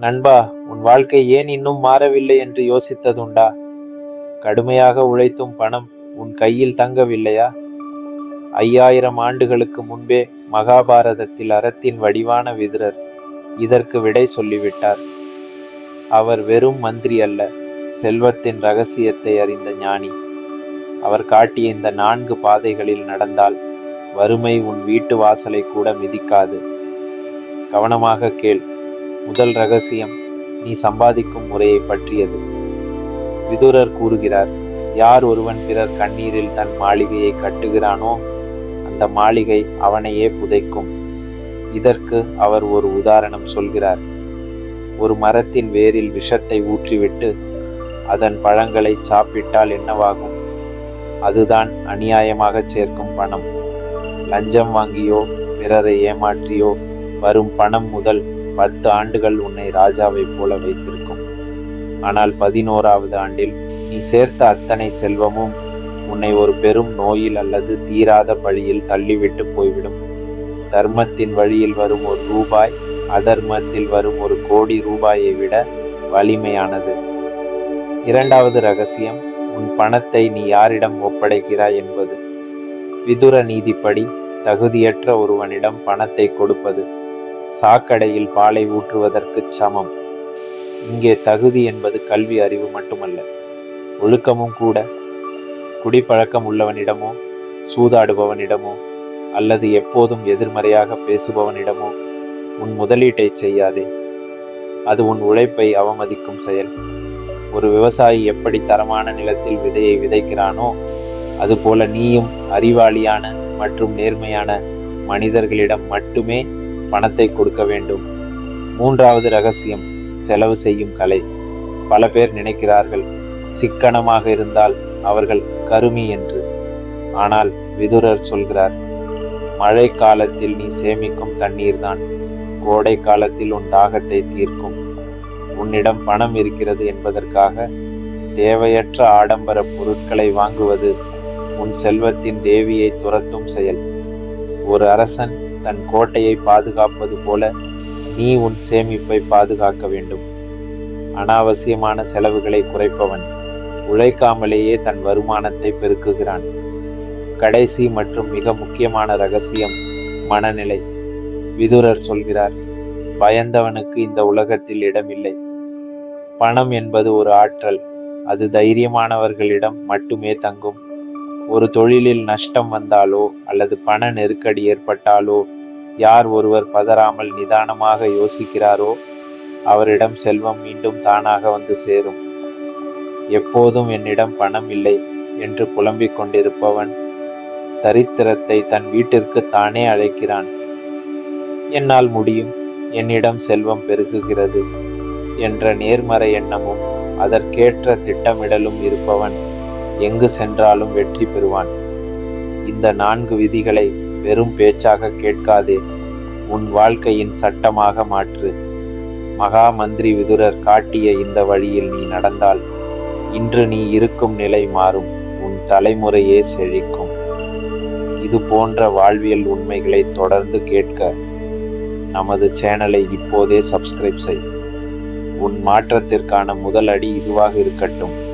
நண்பா உன் வாழ்க்கை ஏன் இன்னும் மாறவில்லை என்று யோசித்ததுண்டா? கடுமையாக உழைத்தும் பணம் உன் கையில் தங்கவில்லையா? ஐயாயிரம் ஆண்டுகளுக்கு முன்பே மகாபாரதத்தில் அறத்தின் வடிவான விதிரர் இதற்கு விடை சொல்லிவிட்டார். அவர் வெறும் மந்திரி அல்ல செல்வத்தின் ரகசியத்தை அறிந்த ஞானி. அவர் காட்டிய இந்த நான்கு பாதைகளில் நடந்தால் வறுமை உன் வீட்டு வாசலை கூட மிதிக்காது. கவனமாக கேள் முதல் ரகசியம் நீ சம்பாதிக்கும் முறையை பற்றியது. விதுரர் கூறுகிறார் யார் ஒருவன் பிறர் கண்ணீரில் தன் மாளிகையை கட்டுகிறானோ அந்த மாளிகை அவனையே புதைக்கும். இதற்கு அவர் ஒரு உதாரணம் சொல்கிறார். ஒரு மரத்தின் வேரில் விஷத்தை ஊற்றிவிட்டு அதன் பழங்களை சாப்பிட்டால் என்னவாகும்? அதுதான் அநியாயமாக சேர்க்கும் பணம். லஞ்சம் வாங்கியோ பிறரை ஏமாற்றியோ வரும் பணம் முதல் பத்து ஆண்டுகள் உன்னை ராஜாவைப் போல வைத்திருக்கும். ஆனால் பதினோராவது ஆண்டில் நீ சேர்த்த அத்தனை செல்வமும் உன்னை ஒரு பெரும் நோயில் அல்லது தீராத பழியில் தள்ளிவிட்டு போய்விடும். தர்மத்தின் வழியில் வரும் ஒரு ரூபாய் அதர்மத்தில் வரும் ஒரு கோடி ரூபாயை விட வலிமையானது. இரண்டாவது ரகசியம் உன் பணத்தை நீ யாரிடம் ஒப்படைக்கிறாய் என்பது. விதுர நீதிப்படி தகுதியற்ற ஒருவனிடம் பணத்தை கொடுப்பது. சாக்கடையில் பாலை ஊற்றுவதற்கு சமம். இங்கே தகுதி என்பது கல்வி அறிவு மட்டுமல்ல. ஒழுக்கமும் கூட. குடிப்பழக்கம் உள்ளவனிடமோ சூதாடுபவனிடமோ அல்லது எப்போதும் எதிர்மறையாக பேசுபவனிடமோ உன் முதலீட்டை செய்யாதே. அது உன் உழைப்பை அவமதிக்கும் செயல். ஒரு விவசாயி எப்படி தரமான நிலத்தில் விதையை விதைக்கிறானோ அதுபோல நீயும் அறிவாளியான மற்றும் நேர்மையான மனிதர்களிடம் மட்டுமே பணத்தை கொடுக்க வேண்டும். மூன்றாவது ரகசியம் செலவு செய்யும் கலை. பல பேர் நினைக்கிறார்கள் சிக்கனமாக இருந்தால் அவர்கள் கருமி என்று. ஆனால் விதுரர் சொல்கிறார் மழை காலத்தில் நீ சேமிக்கும் தண்ணீர்தான். கோடை காலத்தில் உன் தாகத்தை தீர்க்கும். உன்னிடம் பணம் இருக்கிறது என்பதற்காக தேவையற்ற ஆடம்பர பொருட்களை வாங்குவது உன் செல்வத்தின் தேவியை துரத்தும் செயல். ஒரு அரசன் தன் கோட்டையை பாதுகாப்பது போல நீ உன் சேமிப்பை பாதுகாக்க வேண்டும். அனாவசியமான செலவுகளை குறைப்பவன் உழைக்காமலேயே தன் வருமானத்தை பெருக்குகிறான். கடைசி மற்றும் மிக முக்கியமான ரகசியம் மனநிலை. விதுரர் சொல்கிறார் பயந்தவனுக்கு இந்த உலகத்தில் இடமில்லை. பணம் என்பது ஒரு ஆற்றல். அது தைரியமானவர்களிடம் மட்டுமே தங்கும் ஒரு தொழிலில் நஷ்டம் வந்தாலோ அல்லது பண நெருக்கடி ஏற்பட்டாலோ யார் ஒருவர் பதறாமல் நிதானமாக யோசிக்கிறாரோ அவரிடம் செல்வம் மீண்டும் தானாக வந்து சேரும். எப்போதும் என்னிடம் பணம் இல்லை என்று புலம்பிக் கொண்டிருப்பவன் தரித்திரத்தை தன் வீட்டிற்கு தானே அழைக்கிறான். என்னால் முடியும். என்னிடம் செல்வம் பெருகுகிறது என்ற நேர்மறை எண்ணமும் அதற்கேற்ற திட்டமிடலும் இருப்பவன் எங்கு சென்றாலும் வெற்றி பெறுவான். இந்த நான்கு விதிகளை வெறும் பேச்சாக கேட்காதே. உன் வாழ்க்கையின் சட்டமாக மாற்று. மகா மந்திரி விதுரர் காட்டிய இந்த வழியில் நீ நடந்தால் இன்று நீ இருக்கும் நிலை மாறும். உன் தலைமுறையே செழிக்கும். இது போன்ற வாழ்வியல் உண்மைகளை தொடர்ந்து கேட்க நமது சேனலை இப்போதே சப்ஸ்கிரைப் செய். உன் மாற்றத்திற்கான முதல் அடி இதுவாக இருக்கட்டும்.